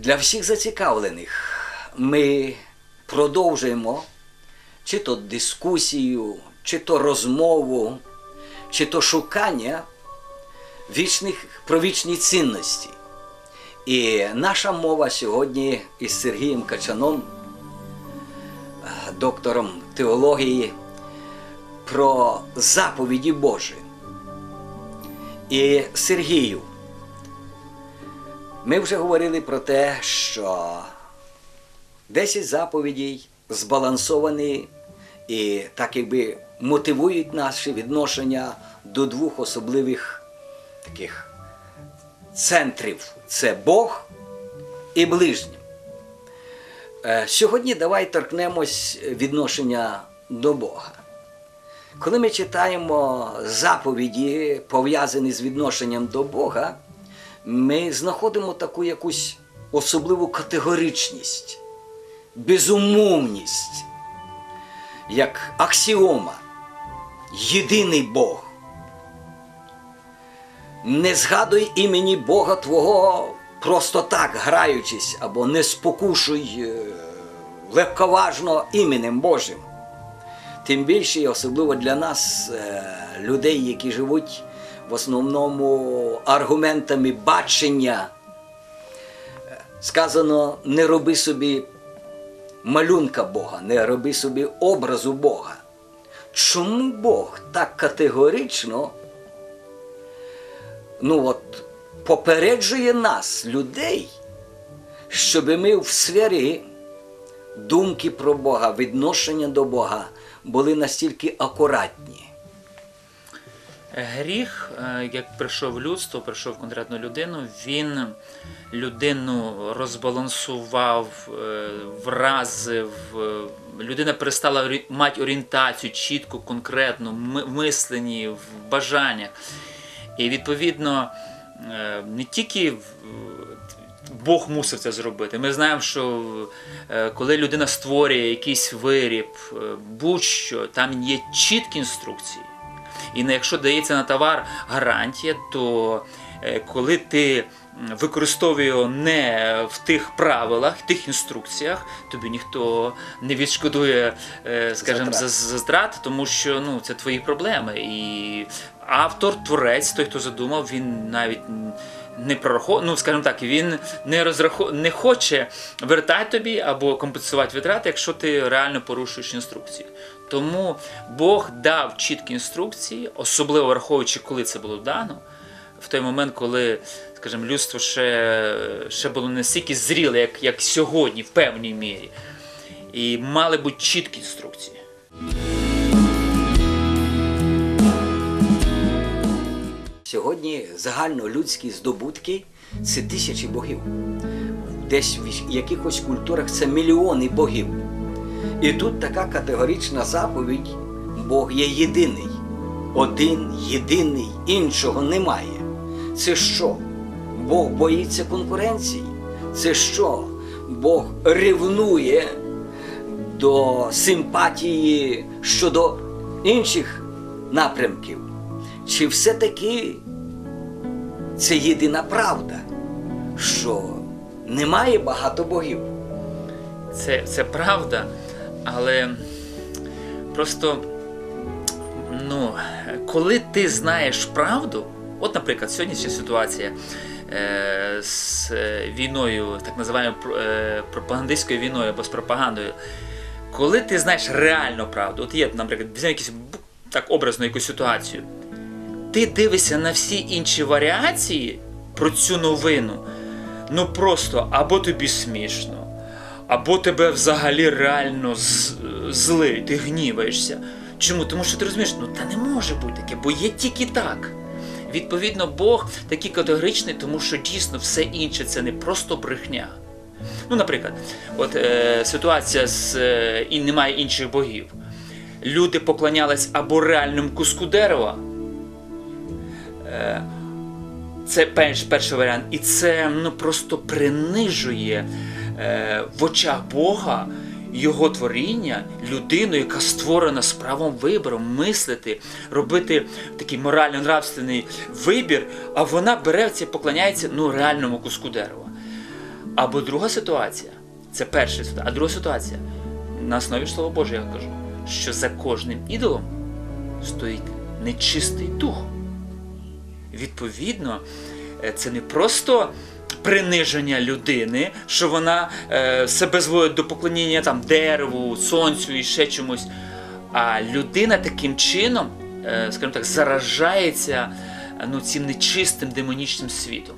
Для всіх зацікавлених ми продовжуємо чи то дискусію, чи то розмову, чи то шукання вічних, про вічні цінності. І наша мова сьогодні із Сергієм Качаном, е, доктором теології, про заповіді Божі. І Сергію, ми вже говорили про те, що 10 заповідей збалансовані і так якби мотивують наше відношення до двох особливих таких центрів це Бог і ближній. Е, Сьогодні давай торкнемось відношення до Бога. Коли ми читаємо заповіді, пов'язані з відношенням до Бога, ми знаходимо таку якусь особливу категоричність, безумовність, як аксіома, єдиний Бог. Не згадуй імені Бога Твого просто так, граючись, або не спокушуй е, легковажно іменем Божим. Тим більше, і особливо для нас, е, людей, які живуть в основному аргументами бачення, сказано: не роби собі малюнка Бога, не роби собі образу Бога. Чому Бог так категорично ну от, попереджує нас, людей, щоб ми в сфері думки про Бога, відношення до Бога були настільки акуратні. Гріх, е, як прийшов людство, прийшов конкретну людину, він людину розбалансував, е, вразив. е, Людина перестала мати орієнтацію чітко, конкретно, в мисленні, в бажаннях. І відповідно не тільки Бог мусив це зробити. Ми знаємо, що коли людина створює якийсь виріб, будь-що, там є чіткі інструкції. І на- якщо дається на товар гарантія, то е, коли ти використовує його не в тих правилах, тих інструкціях, тобі ніхто не відшкодує, е, скажімо, за, за здрат, тому що ну, це твої проблеми. І автор, творець, той, хто задумав, він навіть не прораховує, ну скажімо так, він не розрахо... не хоче вертати тобі або компенсувати витрати, якщо ти реально порушуєш інструкції. Тому Бог дав чіткі інструкції, особливо враховуючи, коли це було дано, в той момент, коли, скажімо, людство ще, ще було не стільки зріле, як, як сьогодні, в певній мірі. І мали бути чіткі інструкції. Сьогодні загальнолюдські здобутки це тисячі богів. Десь в якихось культурах це мільйони богів. І тут така категорична заповідь: Бог є єдиний, один, єдиний, іншого немає. Це що? Бог боїться конкуренції? Це що? Бог ревнує до симпатії щодо інших напрямків? Чи все-таки це єдина правда, що немає багато богів? Це, це правда, але просто, ну, коли ти знаєш правду, от, наприклад, сьогоднішня ситуація е, з е, війною, так називаємо е, пропагандистською війною або з пропагандою, коли ти знаєш реальну правду, от є, наприклад, візьмемо якусь так образну якусь ситуацію, ти дивишся на всі інші варіації про цю новину, ну просто або тобі смішно, або тебе взагалі реально з- злить, ти гніваєшся. Чому? Тому що ти розумієш, ну та не може бути таке, бо є тільки так. Відповідно, Бог такий категоричний, тому що дійсно все інше це не просто брехня. Ну, наприклад, от е, ситуація з е, і немає інших богів. Люди поклонялись або реальному куску дерева. Е, це перший варіант. І це ну, просто принижує е, в очах Бога його творіння, людину, яка створена з правом вибору, мислити, робити такий морально-нравственний вибір, а вона бере це, поклоняється ну, реальному куску дерева. Або друга ситуація, це перша ситуація, а друга ситуація, на основі Слова Божого я кажу, що за кожним ідолом стоїть нечистий дух. Відповідно, е, це не просто приниження людини, що вона е, себе зводить до поклоніння там, дереву, сонцю і ще чомусь. А людина таким чином, е, скажімо так, заражається ну, цим нечистим демонічним світом.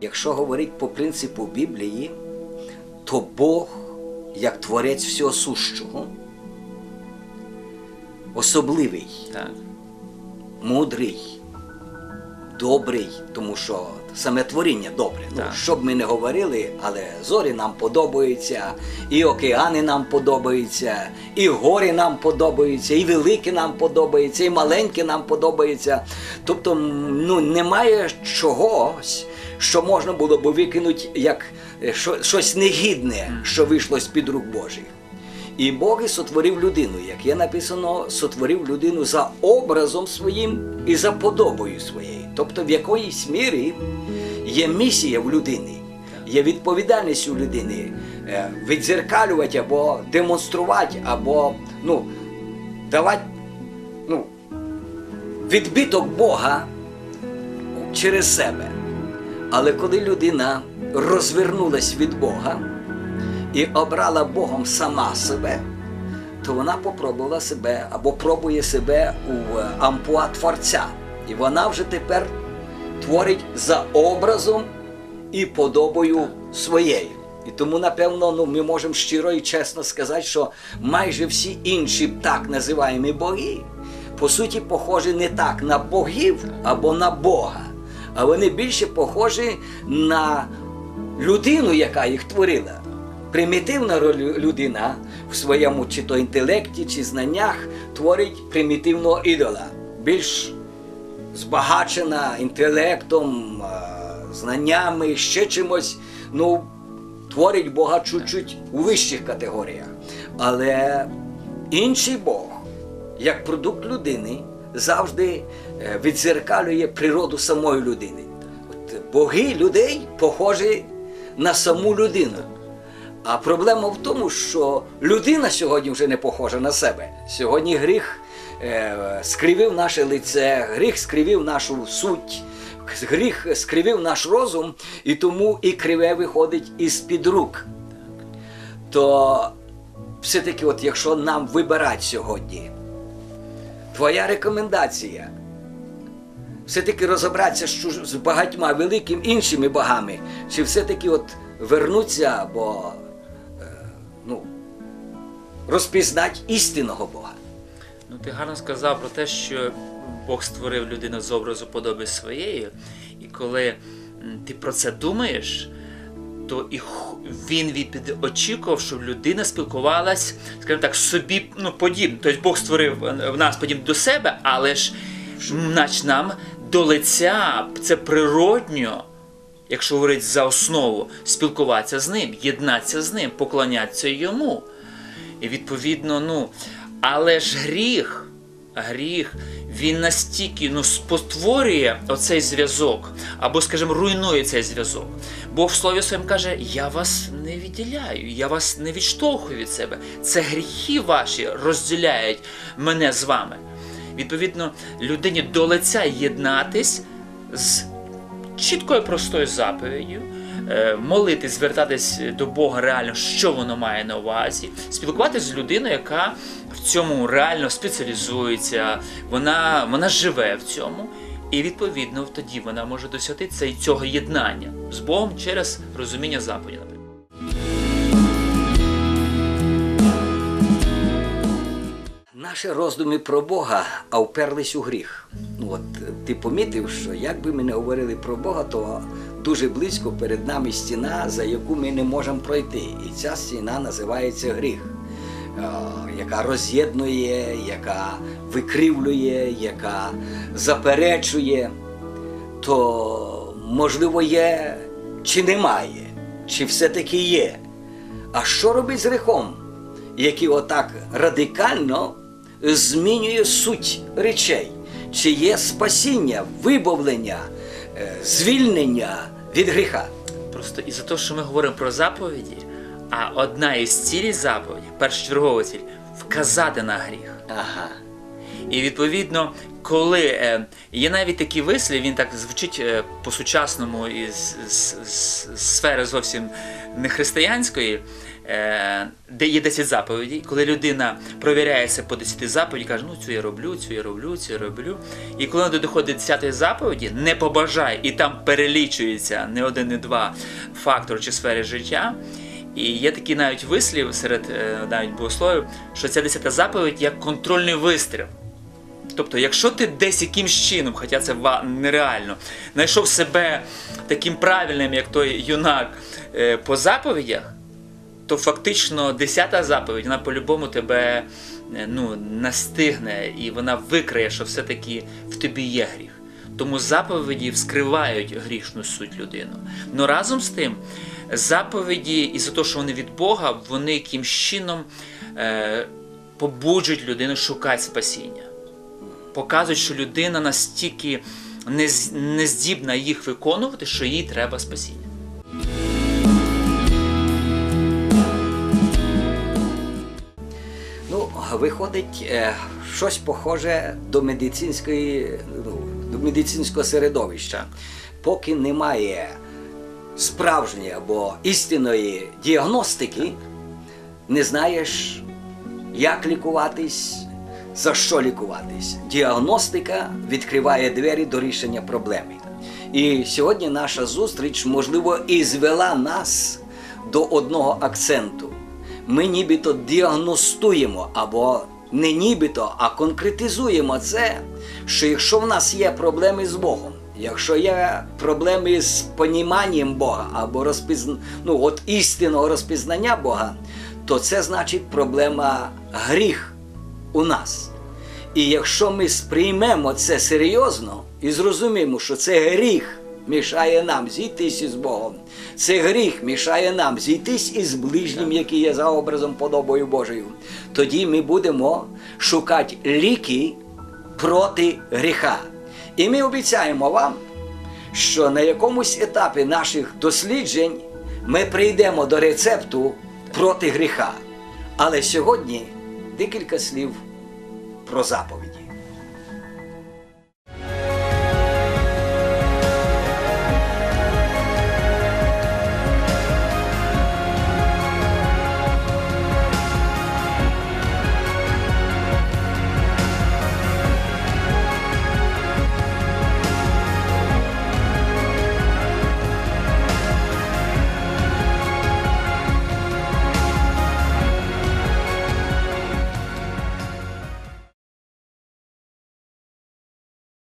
Якщо говорити по принципу Біблії, то Бог, як творець всього сущого, особливий, Так. мудрий, добрий, тому що саме творіння добре. Ну, Так. що б ми не говорили, але зорі нам подобаються, і океани нам подобаються, і гори нам подобаються, і великі нам подобаються, і маленькі нам подобаються. Тобто, ну, немає чогось, що можна було б викинути як е, щось негідне, що вийшло з-під рук Божих. І Бог і сотворив людину, як є написано, сотворив людину за образом своїм і за подобою своєю. Тобто в якоїсь мірі є місія в людини, є відповідальність у людини е, відзеркалювати або демонструвати, або ну, давати ну, відбиток Бога через себе. Але коли людина розвернулась від Бога, і обрала Богом сама себе, то вона попробувала себе або пробує себе у е, ампуа Творця. І вона вже тепер творить за образом і подобою своєю. І тому, напевно, ну, ми можемо щиро і чесно сказати, що майже всі інші так називаємо боги, по суті, похожі не так на богів або на Бога, а вони більше похожі на людину, яка їх творила. Примітивна людина в своєму чи то інтелекті, чи знаннях творить примітивного ідола, більш збагачена інтелектом, знаннями, ще чимось, ну, творить Бога чуть-чуть у вищих категоріях. Але інший Бог, як продукт людини, завжди е, відзеркалює природу самої людини. От боги людей похожі на саму людину. А проблема в тому, що людина сьогодні вже не похожа на себе. Сьогодні гріх е, скривив наше лице, гріх скривив нашу суть, гріх скривив наш розум, і тому і криве виходить із-під рук. То все-таки, от якщо нам вибирати сьогодні, твоя рекомендація все-таки розібратися з, багатьма великими іншими богами, чи все-таки от вернуться ну, розпізнати істинного Бога. Ну, ти гарно сказав про те, що Бог створив людину з образу подоби своєї, і коли ти про це думаєш, то і він від очікував, щоб людина спілкувалась, скажімо так, собі ну, подібно. Тобто Бог створив е, в нас подібно до себе, але ж нач нам до лиця це природньо. Якщо говорити за основу, спілкуватися з ним, єднатися з ним, поклонятися йому. І відповідно, ну, але ж гріх, гріх, він настільки ну, спотворює оцей зв'язок, або, скажімо, руйнує цей зв'язок. Бог в слові своєму каже: Я вас не відділяю, я вас не відштовхую від себе. Це гріхи ваші розділяють мене з вами. Відповідно, людині до лиця єднатись з чіткою простою заповіддю, молитись, звертатись до Бога реально, що воно має на увазі, спілкуватися з людиною, яка в цьому реально спеціалізується, вона, вона живе в цьому. І відповідно тоді вона може досягти цей- цього єднання з Богом через розуміння заповіді. наприклад. Наші роздуми про Бога, а вперлись у гріх. Ну от е, ти помітив, що як би ми не говорили про Бога, то дуже близько перед нами стіна, за яку ми не можемо пройти. І ця стіна називається гріх, е, яка роз'єднує, яка викривлює, яка заперечує. То можливо є чи немає, чи все-таки є. А що робить з грехом, який отак радикально змінює суть речей? чи є спасіння, вибавлення, звільнення від гріха. Просто із-за того, що ми говоримо про заповіді, а одна із цілей заповіді, першочергова ціль вказати на гріх. Ага. І відповідно, коли е, є навіть такий вислів, він так звучить е, по-сучасному із з, з, з сфери зовсім не християнської, де є 10 заповідей, коли людина провіряється по 10 заповіді, каже, ну цю я роблю, цю я роблю, цю я роблю. І коли вона доходить до 10 заповіді, не побажай, і там перелічується не один, не два фактори чи сфери життя. І є такий навіть вислів серед е, навіть богословів, що ця 10 заповідь як контрольний вистріл. Тобто, якщо ти десь якимсь чином, хоча це нереально, знайшов себе таким правильним, як той юнак е, по заповідях, то фактично десята заповідь, вона по-любому тебе е, ну, настигне і вона викриє, що все-таки в тобі є гріх. Тому заповіді вскривають грішну суть людину. Но разом з тим, заповіді, із-за того, що вони від Бога, вони якимсь чином е, побуджують людину шукати спасіння показують, що людина настільки не, з- не здібна їх виконувати, що їй треба спасіння. Виходить е, щось похоже до медицинської, ну, до медицинського середовища. Поки немає справжньої або істинної діагностики, не знаєш, як лікуватись, за що лікуватись. Діагностика відкриває двері до рішення проблеми. І сьогодні наша зустріч, можливо, і звела нас до одного акценту. Ми нібито діагностуємо або не нібито, а конкретизуємо це, що якщо в нас є проблеми з Богом, якщо є проблеми з поніманням Бога або розпізн... ну, от істинного розпізнання Бога, то це значить проблема гріх у нас. І якщо ми сприймемо це серйозно і зрозуміємо, що це гріх мішає нам зійтись із Богом, це гріх мішає нам зійтись із ближнім, який є за образом подобою Божою, тоді ми будемо шукати ліки проти гріха. І ми обіцяємо вам, що на якомусь етапі наших досліджень ми прийдемо до рецепту проти гріха. Але сьогодні декілька слів про заповідь.